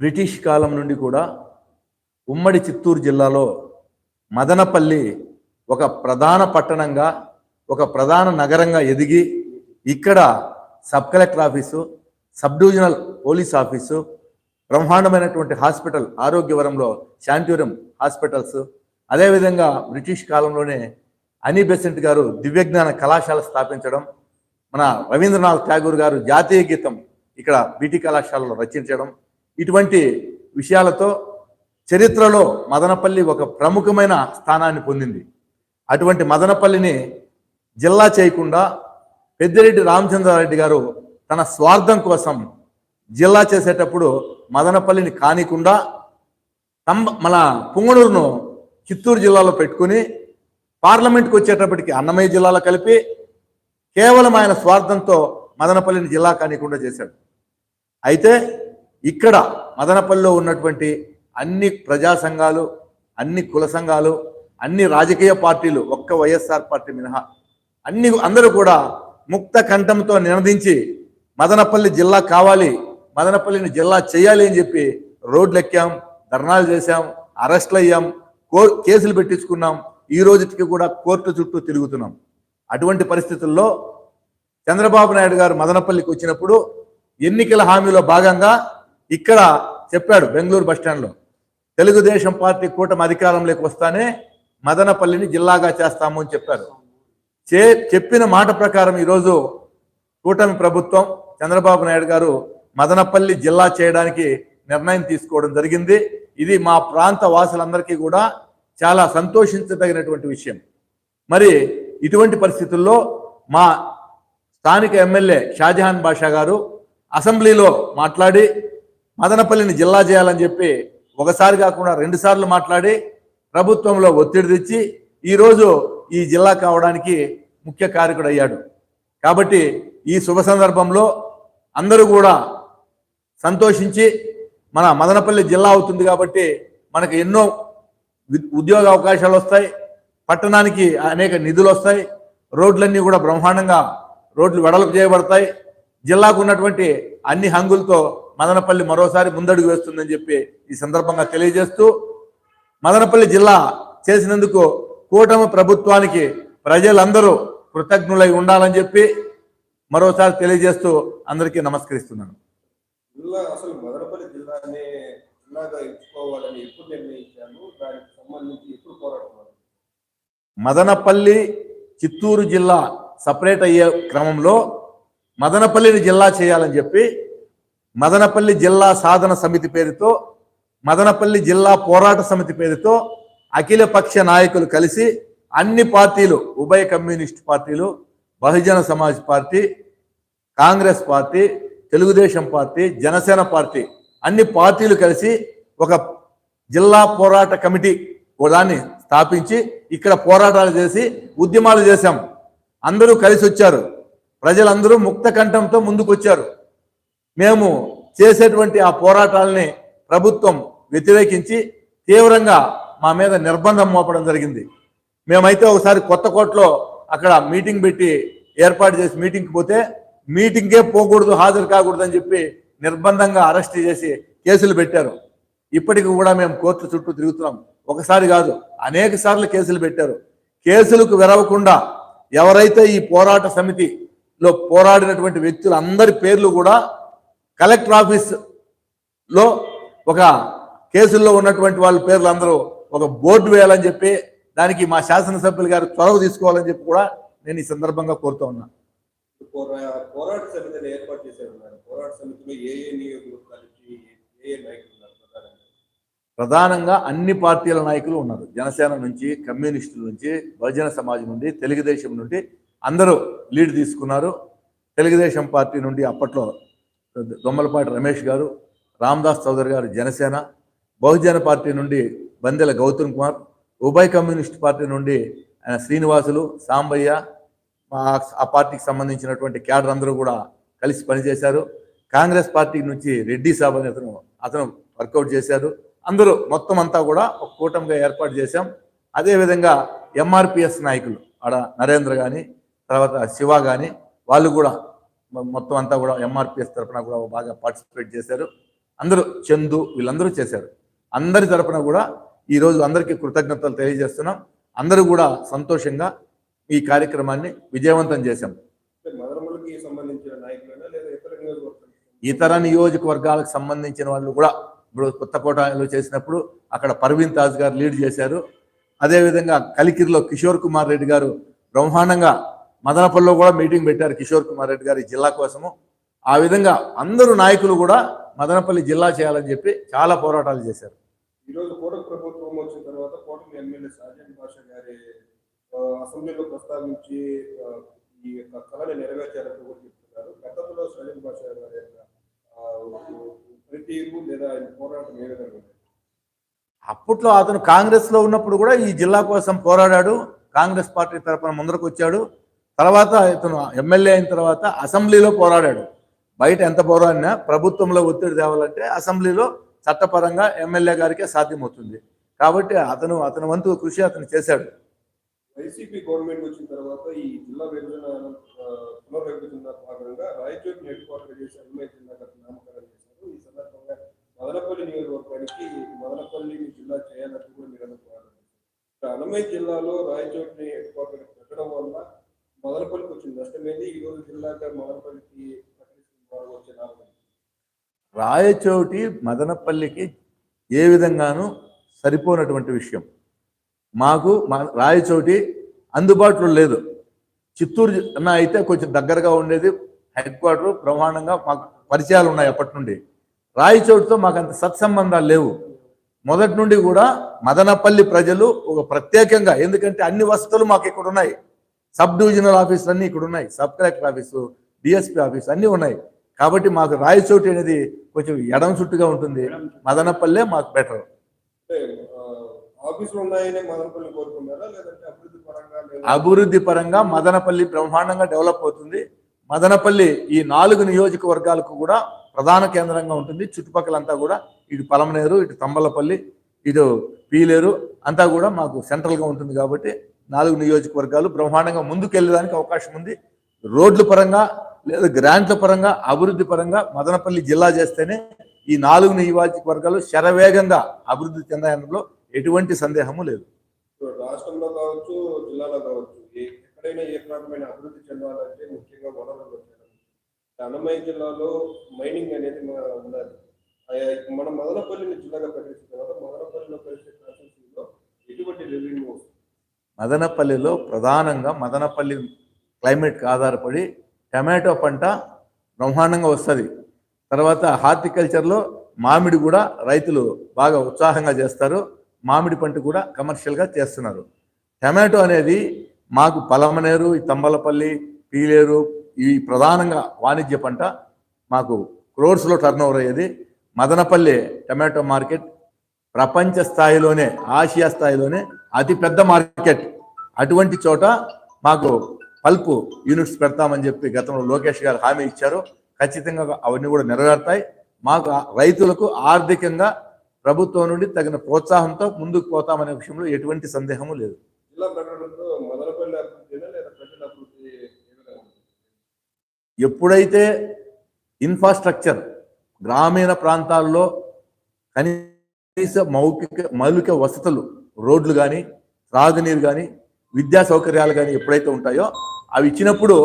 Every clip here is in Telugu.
బ్రిటిష్ కాలం నుండి కూడా ఉమ్మడి చిత్తూరు జిల్లాలో మదనపల్లి ఒక ప్రధాన పట్టణంగా ఒక ప్రధాన నగరంగా ఎదిగి ఇక్కడ sub collector office sub divisional police office బ్రహ్మాండమైనటువంటి హాస్పిటల్ ఆరోగ్యవరంలో శాంతివరం హాస్పిటల్స్ అదేవిధంగా బ్రిటిష్ కాలంలోనే అనీ బెసెంట్ గారు దివ్యజ్ఞాన కళాశాల స్థాపించడం మన రవీంద్రనాథ్ ఠాగూర్ గారు జాతీయ గీతం ఇక్కడ బీటీ కళాశాలలో రచించడం ఇటువంటి విషయాలతో చరిత్రలో మదనపల్లి ఒక ప్రముఖమైన స్థానాన్ని పొందింది. అటువంటి మదనపల్లిని జిల్లా చేయకుండా పెద్దిరెడ్డి రామచంద్రారెడ్డి గారు తన స్వార్థం కోసం జిల్లా చేసేటప్పుడు మదనపల్లిని కానికుండా తంబ మన పుంగనూరును చిత్తూరు జిల్లాలో పెట్టుకుని పార్లమెంట్కి వచ్చేటప్పటికి అన్నమయ్య జిల్లాలో కలిపి కేవలం ఆయన స్వార్థంతో మదనపల్లిని జిల్లా కానికుండా చేశాడు. అయితే ఇక్కడ మదనపల్లిలో ఉన్నటువంటి అన్ని ప్రజా సంఘాలు అన్ని కుల సంఘాలు అన్ని రాజకీయ పార్టీలు ఒక్క వైఎస్ఆర్ పార్టీ మినహా అన్ని అందరూ కూడా ముక్త కంఠంతో నినదించి మదనపల్లి జిల్లా కావాలి మదనపల్లిని జిల్లా చేయాలి అని చెప్పి రోడ్లు ఎక్కాం ధర్నాలు చేశాం అరెస్ట్లు అయ్యాం కో కేసులు పెట్టించుకున్నాం ఈ రోజుకి కూడా కోర్టు చుట్టూ తిరుగుతున్నాం. అటువంటి పరిస్థితుల్లో చంద్రబాబు నాయుడు గారు మదనపల్లికి వచ్చినప్పుడు ఎన్నికల హామీలో భాగంగా ఇక్కడ చెప్పాడు బెంగళూరు బస్టాండ్లో తెలుగుదేశం పార్టీ కూటమి అధికారంలోకి వస్తానే మదనపల్లిని జిల్లాగా చేస్తాము అని చెప్పారు. చే చెప్పిన మాట ప్రకారం ఈరోజు కూటమి ప్రభుత్వం చంద్రబాబు నాయుడు గారు మదనపల్లి జిల్లా చేయడానికి నిర్ణయం తీసుకోవడం జరిగింది. ఇది మా ప్రాంత వాసులందరికీ కూడా చాలా సంతోషించదగినటువంటి విషయం. మరి ఇటువంటి పరిస్థితుల్లో మా స్థానిక ఎమ్మెల్యే షాజహాన్ బాషా గారు అసెంబ్లీలో మాట్లాడి మదనపల్లిని జిల్లా చేయాలని చెప్పి ఒకసారి కాకుండా రెండు సార్లు మాట్లాడి ప్రభుత్వంలో ఒత్తిడి తెచ్చి ఈరోజు ఈ జిల్లా కావడానికి ముఖ్య కారకుడు అయ్యాడు. కాబట్టి ఈ శుభ సందర్భంలో అందరూ కూడా సంతోషించి మన మదనపల్లి జిల్లా అవుతుంది కాబట్టి మనకు ఎన్నో ఉద్యోగ అవకాశాలు వస్తాయి పట్టణానికి అనేక నిధులు వస్తాయి రోడ్లన్నీ కూడా బ్రహ్మాండంగా రోడ్లు వెడల్పు చేయబడతాయి జిల్లాకు ఉన్నటువంటి అన్ని హంగులతో మదనపల్లి మరోసారి ముందడుగు వేస్తుందని చెప్పి ఈ సందర్భంగా తెలియజేస్తూ మదనపల్లి జిల్లా చేసినందుకు కూటమి ప్రభుత్వానికి ప్రజలందరూ కృతజ్ఞులై ఉండాలని చెప్పి మరోసారి తెలియజేస్తూ అందరికీ నమస్కరిస్తున్నాను అసలు మదనపల్లి జిల్లాని జిల్లాగా ఎంచుకోవాలని ఎప్పుడు నిర్ణయించాను దానికి సంబంధించి ఎప్పుడు పోరాటం మొదలు? మదనపల్లి చిత్తూరు జిల్లా సపరేట్ అయ్యే క్రమంలో మదనపల్లిని జిల్లా చేయాలని చెప్పి మదనపల్లి జిల్లా సాధన సమితి పేరుతో మదనపల్లి జిల్లా పోరాట సమితి పేరుతో అఖిలపక్ష నాయకులు కలిసి అన్ని పార్టీలు ఉభయ కమ్యూనిస్ట్ పార్టీలు Bahujan Samaj party Congress party Telugu Desam party Janasena party అన్ని పార్టీలు కలిసి ఒక జిల్లా పోరాట కమిటీ దాన్ని స్థాపించి ఇక్కడ పోరాటాలు చేసి ఉద్యమాలు చేశాం. అందరూ కలిసి వచ్చారు. ప్రజలందరూ ముక్త కంఠంతో ముందుకు వచ్చారు మేము చేసేటువంటి ఆ పోరాటాలని ప్రభుత్వం వ్యతిరేకించి తీవ్రంగా మా మీద నిర్బంధం మోపడం జరిగింది. మేమైతే ఒకసారి కొత్త కోట్లో అక్కడ మీటింగ్ పెట్టి ఏర్పాటు చేసి మీటింగ్కి పోతే మీటింగ్కే పోకూడదు హాజరు కాకూడదు అని చెప్పి నిర్బంధంగా అరెస్ట్ చేసి కేసులు పెట్టారు. ఇప్పటికి కూడా మేము కోర్టు చుట్టూ తిరుగుతున్నాం. ఒకసారి కాదు అనేక సార్లు కేసులు పెట్టారు. కేసులకు వెరవకుండా ఎవరైతే ఈ పోరాట సమితిలో పోరాడినటువంటి వ్యక్తులు అందరి పేర్లు కూడా కలెక్టర్ ఆఫీస్లో ఒక కేసుల్లో ఉన్నటువంటి వాళ్ళ పేర్లు అందరూ ఒక బోర్డు వేయాలని చెప్పి దానికి మా శాసనసభ్యులు గారు చొరవ తీసుకోవాలని చెప్పి కూడా నేను ఈ సందర్భంగా కోరుతూ ఉన్నా. పోరా- పోరాట సమితిని ఏర్పాటు చేశారు పోరాట సమితిలో ఏ ఏ నియోజకవర్గాల నుంచి ఏ ఏ నాయకులు ప్రధానంగా అన్ని పార్టీల నాయకులు ఉన్నారు. జనసేన నుంచి కమ్యూనిస్టుల నుంచి బహుజన సమాజ్ నుండి తెలుగుదేశం నుండి అందరూ లీడ్ తీసుకున్నారు. తెలుగుదేశం పార్టీ నుండి అప్పట్లో దొమ్మలపాటి రమేష్ గారు రామదాస్ చౌదరి గారు జనసేన బహుజన పార్టీ నుండి బందెల గౌతమ్ కుమార్ ఉభయ కమ్యూనిస్ట్ పార్టీ నుండి ఆయన శ్రీనివాసులు సాంబయ్య ఆ పార్టీకి సంబంధించినటువంటి క్యాడర్ అందరూ కూడా కలిసి పనిచేశారు. కాంగ్రెస్ పార్టీ నుంచి రెడ్డి సాబ్ అని అతను అతను వర్కౌట్ చేశారు. అందరూ మొత్తం అంతా కూడా ఒక కూటమిగా ఏర్పాటు చేశాం. అదేవిధంగా ఎంఆర్పిఎస్ నాయకులు ఆడ నరేంద్ర కానీ తర్వాత శివ కానీ వాళ్ళు కూడా మొత్తం అంతా కూడా ఎంఆర్పిఎస్ తరఫున కూడా బాగా పార్టిసిపేట్ చేశారు. అందరూ చందు వీళ్ళందరూ చేశారు. అందరి తరపున కూడా ఈ రోజు అందరికీ కృతజ్ఞతలు తెలియజేస్తున్నాం. అందరూ కూడా సంతోషంగా ఈ కార్యక్రమాన్ని విజయవంతం చేశాం. ఇతర నియోజకవర్గాలకు సంబంధించిన వాళ్ళు కూడా ఇప్పుడు కొత్తకోటలో చేసినప్పుడు అక్కడ పర్వీన్ తాజ్ గారు లీడ్ చేశారు. అదేవిధంగా కలికిరిలో కిషోర్ కుమార్ రెడ్డి గారు బ్రహ్మాండంగా మదనపల్లిలో కూడా మీటింగ్ పెట్టారు కిషోర్ కుమార్ రెడ్డి గారి జిల్లా కోసము. ఆ విధంగా అందరూ నాయకులు కూడా మదనపల్లి జిల్లా చేయాలని చెప్పి చాలా పోరాటాలు చేశారు. ఈరోజు రోజు ప్రభుత్వం వచ్చిన తర్వాత కూటమి ఎమ్మెల్యే సాజన్ భాష గారి ఆ, అసెంబ్లీలో ప్రస్తావించి ఈ యొక్క కళని నెరవేర్చారని కూడా చెప్తున్నారు. గతంలో సాజన్ భాష గారి పనితీరు లేదా ఆయన పోరాటం ఏ విధంగా అప్పట్లో అతను కాంగ్రెస్లో ఉన్నప్పుడు కూడా ఈ జిల్లా కోసం పోరాడాడు కాంగ్రెస్ పార్టీ తరఫున ముందరకు వచ్చాడు తర్వాత ఇతను ఎమ్మెల్యే అయిన తర్వాత అసెంబ్లీలో పోరాడాడు. బయట ఎంత పోరాడినా ప్రభుత్వంలో ఒత్తిడి తేవాలంటే అసెంబ్లీలో చట్టపరంగా ఎమ్మెల్యే గారికే సాధ్యమవుతుంది. కాబట్టి అతను అతని వంతు కృషి అతను చేశాడు. వైసీపీ గవర్నమెంట్ వచ్చిన తర్వాత ఈ జిల్లా విభజన పునర్విభజన భాగంగా రాయచోటిని హెడ్ క్వార్టర్ చేసి అన్నమయ్య జిల్లా నామకరణం చేశారు. ఈ సందర్భంగా మదనపల్లి నియోజకవర్గానికి మదనపల్లి జిల్లా చేయాలంటూ కూడా మీరు అనుకున్నారు అన్నమయ్య జిల్లాలో రాయచోటిని హెడ్ క్వార్టర్ పెట్టడం వల్ల మదనపల్లికి వచ్చింది నష్టం ఈరోజు జిల్లాగా మదనపల్లికి రాయచోటి మదనపల్లికి ఏ విధంగానూ సరిపోనటువంటి విషయం. మాకు మా రాయచోటి అందుబాటులో లేదు. చిత్తూరు జి- అన్న అయితే కొంచెం దగ్గరగా ఉండేది. హెడ్ క్వార్టర్ ప్రమాణంగా మాకు పరిచయాలు ఉన్నాయి అప్పటి నుండి. రాయచోటితో మాకు అంత సత్సంబంధాలు లేవు. మొదటి నుండి కూడా మదనపల్లి ప్రజలు ఒక ప్రత్యేకంగా ఎందుకంటే అన్ని వసతులు మాకు ఇక్కడ ఉన్నాయి. సబ్ డివిజనల్ ఆఫీసులు అన్నీ ఇక్కడ ఉన్నాయి. Sub collector office DSP office అన్నీ ఉన్నాయి. కాబట్టి మాకు రాయచోటి అనేది కొంచెం ఎడం చుట్టుగా ఉంటుంది. మదనపల్లె మాకు బెటర్. అభివృద్ధి పరంగా మదనపల్లి బ్రహ్మాండంగా డెవలప్ అవుతుంది. మదనపల్లి ఈ నాలుగు నియోజకవర్గాలకు కూడా ప్రధాన కేంద్రంగా ఉంటుంది. చుట్టుపక్కలంతా కూడా ఇటు పలమనేరు ఇటు తంబలపల్లి ఇటు పీలేరు అంతా కూడా మాకు సెంట్రల్గా ఉంటుంది కాబట్టి నాలుగు నియోజకవర్గాలు బ్రహ్మాండంగా ముందుకు వెళ్ళడానికి అవకాశం ఉంది. రోడ్ల పరంగా లేదా గ్రాంట్ల పరంగా అభివృద్ధి పరంగా మదనపల్లి జిల్లా చేస్తేనే ఈ నాలుగు నియోజకవర్గాలు శరవేగంగా అభివృద్ధి చెందడంలో ఎటువంటి సందేహము లేదు. రాష్ట్రంలో కావచ్చు జిల్లాలో కావచ్చు ఎక్కడైనా ఏ రకమైన అభివృద్ధి చెందాలంటే ముఖ్యంగా వనరులు అన్నమయ్య జిల్లాలో మైనింగ్ అనేది ఉండాలి. ఉన్నది ఆయా మదనపల్లిని జిల్లాగా పరిశీలించిన తర్వాత మదనపల్లిలో పరిశీలించిన ఎటువంటి రెవెన్యూ వస్తుంది? మదనపల్లిలో ప్రధానంగా మదనపల్లి క్లైమేట్కి ఆధారపడి టమాటో పంట బ్రహ్మాండంగా వస్తుంది. తర్వాత హార్టికల్చర్లో మామిడి కూడా రైతులు బాగా ఉత్సాహంగా చేస్తారు. మామిడి పంట కూడా కమర్షియల్గా చేస్తున్నారు. టమాటో అనేది మాకు పలమనేరు ఈ తంబలపల్లి పీలేరు ఈ ప్రధానంగా వాణిజ్య పంట మాకు క్రోర్స్లో టర్న్ ఓవర్ అయ్యేది. మదనపల్లి టమాటో మార్కెట్ ప్రపంచ స్థాయిలోనే ఆసియా స్థాయిలోనే అతి పెద్ద మార్కెట్. అటువంటి చోట మాకు పల్పు యూనిట్స్ పెడతామని చెప్పి గతంలో లోకేష్ గారు హామీ ఇచ్చారు. ఖచ్చితంగా అవన్నీ కూడా నెరవేరుతాయి. మాకు రైతులకు ఆర్థికంగా ప్రభుత్వం నుండి తగిన ప్రోత్సాహంతో ముందుకు పోతామనే విషయంలో ఎటువంటి సందేహము లేదు. ఎప్పుడైతే ఇన్ఫ్రాస్ట్రక్చర్ గ్రామీణ ప్రాంతాల్లో కనీస మౌలిక మౌలిక వసతులు రోడ్లు కానీ త్రాగునీరు కానీ విద్యా సౌకర్యాలు కానీ ఎప్పుడైతే ఉంటాయో అవి ఇచ్చినప్పుడు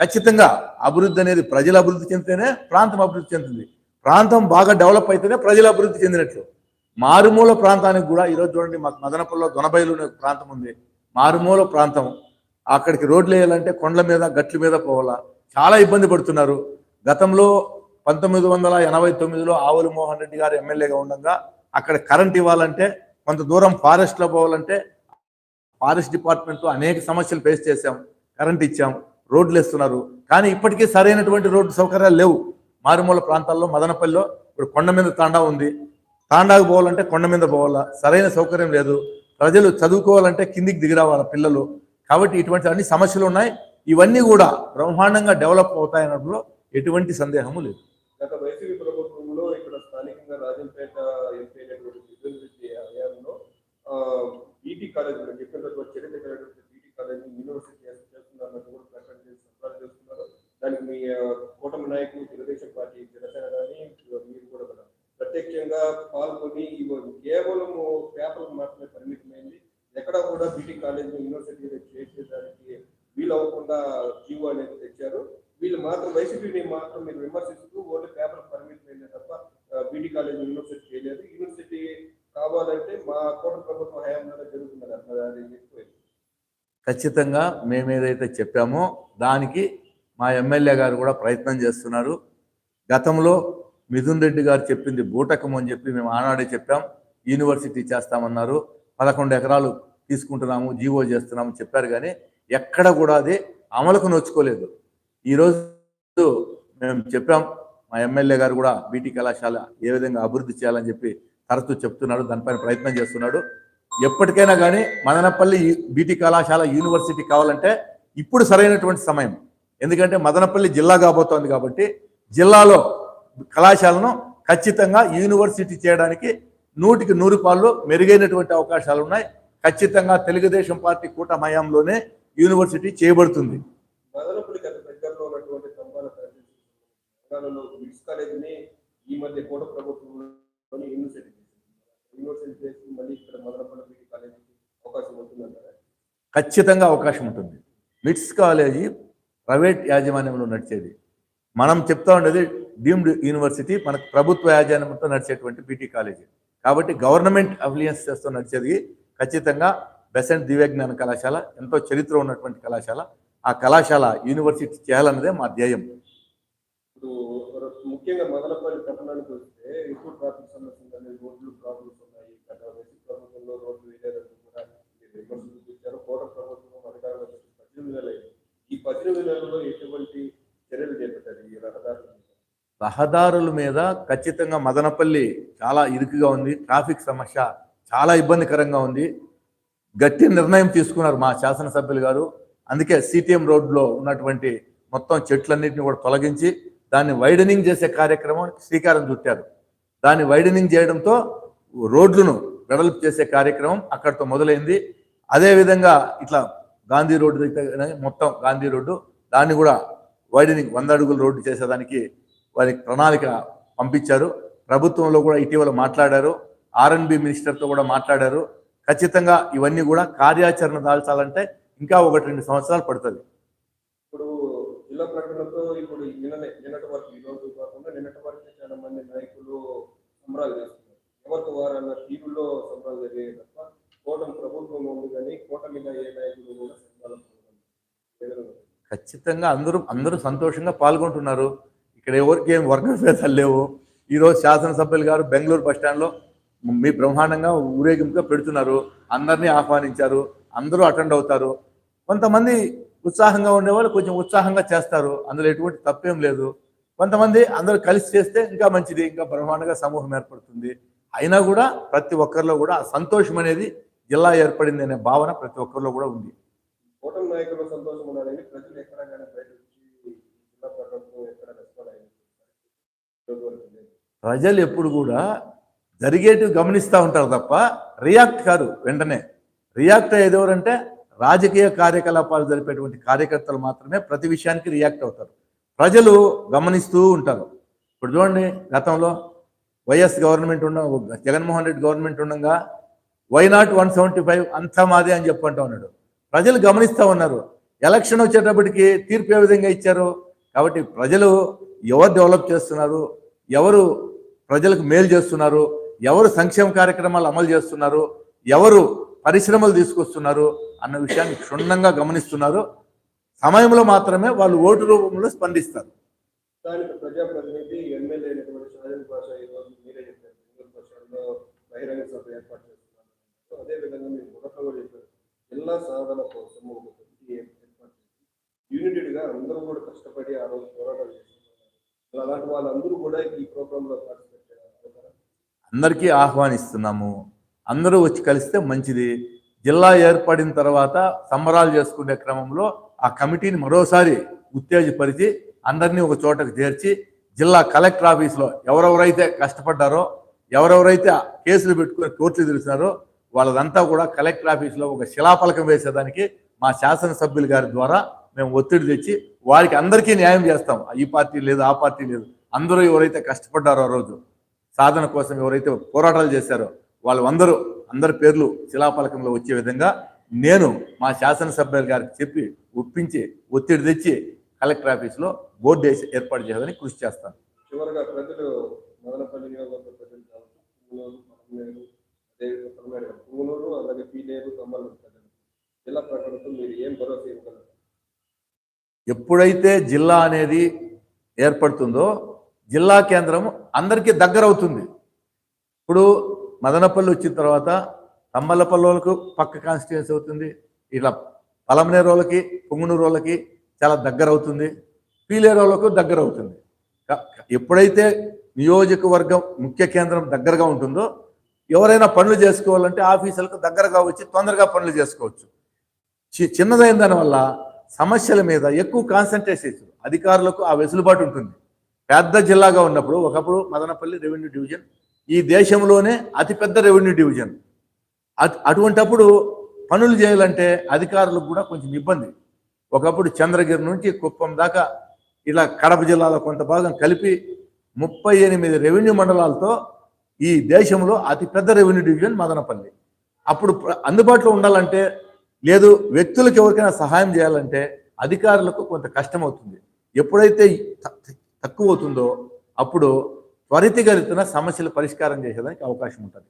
ఖచ్చితంగా అభివృద్ధి అనేది ప్రజల అభివృద్ధి చెందితేనే ప్రాంతం అభివృద్ధి చెందుతుంది. ప్రాంతం బాగా డెవలప్ అయితేనే ప్రజల అభివృద్ధి చెందినట్లు. మారుమూల ప్రాంతానికి కూడా ఈరోజు చూడండి మాకు మదనపల్లిలో దొనబైలు అనే ఒక ప్రాంతం ఉంది. మారుమూల ప్రాంతం. అక్కడికి రోడ్లు వేయాలంటే కొండల మీద గట్ల మీద పోవాలా? చాలా ఇబ్బంది పడుతున్నారు. గతంలో పంతొమ్మిది వందల ఎనభై తొమ్మిదిలో ఆవుల మోహన్ రెడ్డి గారు ఎమ్మెల్యేగా ఉండగా అక్కడ కరెంట్ ఇవ్వాలంటే కొంత దూరం ఫారెస్ట్లో పోవాలంటే ఫారెస్ట్ డిపార్ట్మెంట్తో అనేక సమస్యలు ఫేస్ చేశాం. కరెంట్ ఇచ్చాం. రోడ్లు వేస్తున్నారు. కానీ ఇప్పటికీ సరైనటువంటి రోడ్డు సౌకర్యాలు లేవు. మారుమూల ప్రాంతాల్లో మదనపల్లిలో ఇప్పుడు కొండ మీద తాండా ఉంది. తాండాకు పోవాలంటే కొండ మీద పోవాలా? సరైన సౌకర్యం లేదు. ప్రజలు చదువుకోవాలంటే కిందికి దిగిరావాల పిల్లలు? కాబట్టి ఇటువంటి అన్ని సమస్యలు ఉన్నాయి. ఇవన్నీ కూడా బ్రహ్మాండంగా డెవలప్ అవుతాయనడంలో ఎటువంటి సందేహము లేదు గత వైసీపీ ప్రభుత్వంలో ఇక్కడ స్థానికంగా రాజంపేట ఎంపీ అయినటువంటి బిజన్ రెడ్డి హయాంలో బీటీ కాలేజ్ మీరు చెప్పినటువంటి చరిత్ర కలిగినటువంటి బీటీ కాలేజ్ యూనివర్సిటీ చేస్తు- చేస్తున్నారన్నట్టు కూడా ప్రకటన చేసి సంబరాలు చేస్తున్నారు దానికి మీ ఆ, కూటమి నాయకులు తెలుగుదేశం పార్టీ జనసేన కానీ మీరు కూడా కదా ప్రత్యక్షంగా పాల్గొని ఇవి కేవలం పేపర్లకు మాత్రమే పరిమితమైంది ఎక్కడ కూడా బీటీ కాలేజ్ చేసేదానికి వీలు అవ్వకుండా జీవో అనేది తెచ్చారు. వీళ్ళు మాత్రం వైసీపీని మాత్రం మీరు విమర్శిస్తూ ఓన్లీ పేపర్ పరిమితమైందే తప్ప బీటీ కాలేజ్ యూనివర్సిటీ చేయలేదు. యూనివర్సిటీ కావాలంటే మా కోట ప్రభుత్వ హయాంలో జరుగుతుంది అట్లా అది ఖచ్చితంగా మేము ఏదైతే చెప్పామో దానికి మా ఎమ్మెల్యే గారు కూడా ప్రయత్నం చేస్తున్నారు. గతంలో మిథున్ రెడ్డి గారు చెప్పింది బూటకం అని చెప్పి మేము ఆనాడే చెప్పాం. యూనివర్సిటీ చేస్తామన్నారు. పదకొండు ఎకరాలు తీసుకుంటున్నాము జీవో చేస్తున్నాము చెప్పారు కానీ ఎక్కడ కూడా అది అమలుకు నోచుకోలేదు ఈరోజు మేము చెప్పాం మా ఎమ్మెల్యే గారు కూడా బీటీ కళాశాల ఏ విధంగా అభివృద్ధి చేయాలని చెప్పి తరచూ చెప్తున్నాడు దానిపైన ప్రయత్నం చేస్తున్నాడు. ఎప్పటికైనా కానీ మదనపల్లి బీటీ కళాశాల యూనివర్సిటీ కావాలంటే ఇప్పుడు సరైనటువంటి సమయం. ఎందుకంటే మదనపల్లి జిల్లా కాబోతోంది కాబట్టి జిల్లాలో కళాశాలను ఖచ్చితంగా యూనివర్సిటీ చేయడానికి నూటికి నూరు పాళ్ళు మెరుగైనటువంటి అవకాశాలు ఉన్నాయి. ఖచ్చితంగా తెలుగుదేశం పార్టీ కూటమి హయాంలోనే యూనివర్సిటీ చేయబడుతుంది ఖచ్చితంగా అవకాశం ఉంటుంది. మిట్స్ కాలేజీ ప్రైవేట్ యాజమాన్యంలో నడిచేది. మనం చెప్తా ఉండేది డీమ్డ్ యూనివర్సిటీ మనకు ప్రభుత్వ యాజమాన్యంతో నడిచేటువంటి బీటీ కాలేజీ. కాబట్టి గవర్నమెంట్ అఫిలియన్సెస్తో నడిచేది ఖచ్చితంగా బెసెంట్ దివ్యజ్ఞాన కళాశాల ఎంతో చరిత్ర ఉన్నటువంటి కళాశాల ఆ కళాశాల యూనివర్సిటీ చేయాలన్నదే మా ధ్యేయం. ఇప్పుడు ముఖ్యంగా మదనపల్లి పట్టణానికి వస్తే ఎక్కువ ట్రాఫిక్ సమస్య ఉందని రోడ్లు ప్రాబ్లమ్స్ ఉన్నాయి. గత వైసీపీ ప్రభుత్వంలో రోడ్లు వేయలేదని కూడా మీరు విమర్శలు చూపించారు. కోట ప్రభుత్వం అధికారంలో పద్దెనిమిది ఈ పద్దెనిమిది ఎటువంటి చర్యలు చేపట్టారు? ఈ? రహదారుల మీద ఖచ్చితంగా మదనపల్లి చాలా ఇరుకుగా ఉంది. ట్రాఫిక్ సమస్య చాలా ఇబ్బందికరంగా ఉంది. గట్టి నిర్ణయం తీసుకున్నారు మా శాసనసభ్యులు గారు. అందుకే సిటిఎం రోడ్లో ఉన్నటువంటి మొత్తం చెట్లన్నింటినీ కూడా తొలగించి దాన్ని వైడనింగ్ చేసే కార్యక్రమం శ్రీకారం చుట్టారు. దాన్ని వైడనింగ్ చేయడంతో రోడ్లను వెడల్పు చేసే కార్యక్రమం అక్కడితో మొదలైంది. అదేవిధంగా ఇట్లా గాంధీ రోడ్డు దగ్గర మొత్తం గాంధీ రోడ్డు దాన్ని కూడా వైడనింగ్ వంద అడుగుల రోడ్డు చేసేదానికి వారికి ప్రణాళిక పంపించారు. ప్రభుత్వంలో కూడా ఇటీవల మాట్లాడారు. ఆర్ఎన్బి మినిస్టర్తో కూడా మాట్లాడారు. ఖచ్చితంగా ఇవన్నీ కూడా కార్యాచరణ దాల్చాలంటే ఇంకా ఒకటి రెండు సంవత్సరాలు పడుతుంది. ఇప్పుడు జిల్లా ప్రకటనతో ఇప్పుడు నిన్ననే నిన్నటి వరకు ఈ రోజు కాకుండా నిన్నటి వరకు చాలా మంది నాయకులు సంబరాలు చేస్తున్నారు. ఎవరికి వారు అన్న టీవీలో సంబరాలు జరిగాయి తప్ప కూటమి ప్రభుత్వం ఉంది కానీ కూటమిగా ఏ నాయకులు కూడా సంబరాలు. ఖచ్చితంగా అందరూ అందరూ సంతోషంగా పాల్గొంటున్నారు. ఇక్కడ ఎవరికి ఏం వర్గభేదాలు లేవు. ఈరోజు శాసనసభ్యులు గారు బెంగళూరు బస్ స్టాండ్లో మీ బ్రహ్మాండంగా ఊరేగింపుగా పెడుతున్నారు. అందరినీ ఆహ్వానించారు. అందరూ అటెండ్ అవుతారు. కొంతమంది ఉత్సాహంగా ఉండేవాళ్ళు కొంచెం ఉత్సాహంగా చేస్తారు. అందులో ఎటువంటి తప్పేం లేదు. కొంతమంది అందరూ కలిసి చేస్తే ఇంకా మంచిది. ఇంకా బ్రహ్మాండంగా సమూహం ఏర్పడుతుంది. అయినా కూడా ప్రతి ఒక్కరిలో కూడా సంతోషం అనేది జిల్లా ఏర్పడింది అనే భావన ప్రతి ఒక్కరిలో కూడా ఉంది. ప్రజలు ఎప్పుడు కూడా జరిగేటివి గమనిస్తూ ఉంటారు తప్ప రియాక్ట్ కాదు వెంటనే. రియాక్ట్ అయ్యేది ఎవరంటే రాజకీయ కార్యకలాపాలు జరిపేటువంటి కార్యకర్తలు మాత్రమే ప్రతి విషయానికి రియాక్ట్ అవుతారు. ప్రజలు గమనిస్తూ ఉంటారు. ఇప్పుడు చూడండి గతంలో వైఎస్ గవర్నమెంట్ ఉన్న జగన్మోహన్ రెడ్డి గవర్నమెంట్ ఉండగా why not one seventy five అంతా మాదే అని చెప్పంటూ ఉన్నాడు. ప్రజలు గమనిస్తూ ఉన్నారు. ఎలక్షన్ వచ్చేటప్పటికి తీర్పు ఏ విధంగా ఇచ్చారు? కాబట్టి ప్రజలు ఎవరు డెవలప్ చేస్తున్నారు? ఎవరు ప్రజలకు మేలు చేస్తున్నారు? ఎవరు సంక్షేమ కార్యక్రమాలు అమలు చేస్తున్నారు ఎవరు పరిశ్రమలు తీసుకొస్తున్నారు అన్న విషయాన్ని క్షుణ్ణంగా గమనిస్తున్నారు. సమయంలో మాత్రమే వాళ్ళు ఓటు రూపంలో స్పందిస్తారు. స్థానిక ఎమ్మెల్యే మీరే ఏర్పాటు చేస్తున్నారు. అదే విధంగా మీరు చెప్పారు. జిల్లా సాధన కోసం ఒక అందరూ కూడా కష్టపడి ఆ రోజు పోరాటాలు చేస్తున్నారు. అలాంటి వాళ్ళందరూ కూడా ఈ ప్రోగ్రామ్లో పార్టిసిపేట్ అందరికీ ఆహ్వానిస్తున్నాము. అందరూ వచ్చి కలిస్తే మంచిది. జిల్లా ఏర్పడిన తర్వాత సంబరాలు చేసుకునే క్రమంలో ఆ కమిటీని మరోసారి ఉత్తేజపరిచి అందరినీ ఒక చోటకు చేర్చి జిల్లా కలెక్టర్ ఆఫీస్లో ఎవరెవరైతే కష్టపడ్డారో ఎవరెవరైతే కేసులు పెట్టుకుని కోర్టులు తెలిసినారో వాళ్ళదంతా కూడా కలెక్టర్ ఆఫీస్లో ఒక శిలాఫలకం వేసేదానికి మా శాసనసభ్యులు గారి ద్వారా మేము ఒత్తిడి తెచ్చి వారికి అందరికీ న్యాయం చేస్తాం. ఈ పార్టీ లేదు ఆ పార్టీ లేదు. అందరూ ఎవరైతే కష్టపడ్డారో ఆ రోజు సాధన కోసం ఎవరైతే పోరాటాలు చేశారో వాళ్ళు అందరూ అందరి పేర్లు శిలాఫలకంలో వచ్చే విధంగా నేను మా శాసనసభ్యులు గారికి చెప్పి ఒప్పించి ఒత్తిడి తెచ్చి కలెక్టర్ ఆఫీస్లో బోర్డు ఏర్పాటు చేయాలని కృషి చేస్తాను. చివరిగా ప్రజలు మదనపల్లి నియోజకవర్గ పుంగనూరు అలాగే పీలేరు కమ్మలు ప్రజలు. జిల్లా ప్రకటనతో మీరు ఏం భరోసా ఇవ్వగలరు? ఎప్పుడైతే జిల్లా అనేది ఏర్పడుతుందో జిల్లా కేంద్రం అందరికీ దగ్గరవుతుంది ఇప్పుడు మదనపల్లి వచ్చిన తర్వాత తమ్మలపల్లి వాళ్ళకు పక్క కాన్స్టిట్యున్సీ అవుతుంది. ఇట్లా పలమనేరు వాళ్ళకి పుంగనూరు వాళ్ళకి చాలా దగ్గర అవుతుంది. పీలేరు వాళ్ళకు దగ్గర అవుతుంది. ఎప్పుడైతే నియోజకవర్గం ముఖ్య కేంద్రం దగ్గరగా ఉంటుందో ఎవరైనా పనులు చేసుకోవాలంటే ఆఫీసులకు దగ్గరగా వచ్చి తొందరగా పనులు చేసుకోవచ్చు. చి- చిన్నదైన దానివల్ల సమస్యల మీద ఎక్కువ కాన్సన్ట్రేట్ చేస్తారు. అధికారులకు ఆ వెసులుబాటు ఉంటుంది. పెద్ద జిల్లాగా ఉన్నప్పుడు ఒకప్పుడు మదనపల్లి రెవెన్యూ డివిజన్ ఈ దేశంలోనే అతిపెద్ద రెవెన్యూ డివిజన్. అట్- అటువంటప్పుడు పనులు చేయాలంటే అధికారులకు కూడా కొంచెం ఇబ్బంది. ఒకప్పుడు చంద్రగిరి నుంచి కుప్పం దాకా ఇలా కడప జిల్లాలో కొంత భాగం కలిపి ముప్పై ఎనిమిది రెవెన్యూ మండలాలతో ఈ దేశంలో అతిపెద్ద రెవెన్యూ డివిజన్ మదనపల్లి. అప్పుడు అందుబాటులో ఉండాలంటే లేదు వ్యక్తులకు ఎవరికైనా సహాయం చేయాలంటే అధికారులకు కొంత కష్టం అవుతుంది ఎప్పుడైతే తక్కువ అవుతుందో అప్పుడు త్వరితగతిన సమస్యలు పరిష్కారం చేసేదానికి అవకాశం ఉంటుంది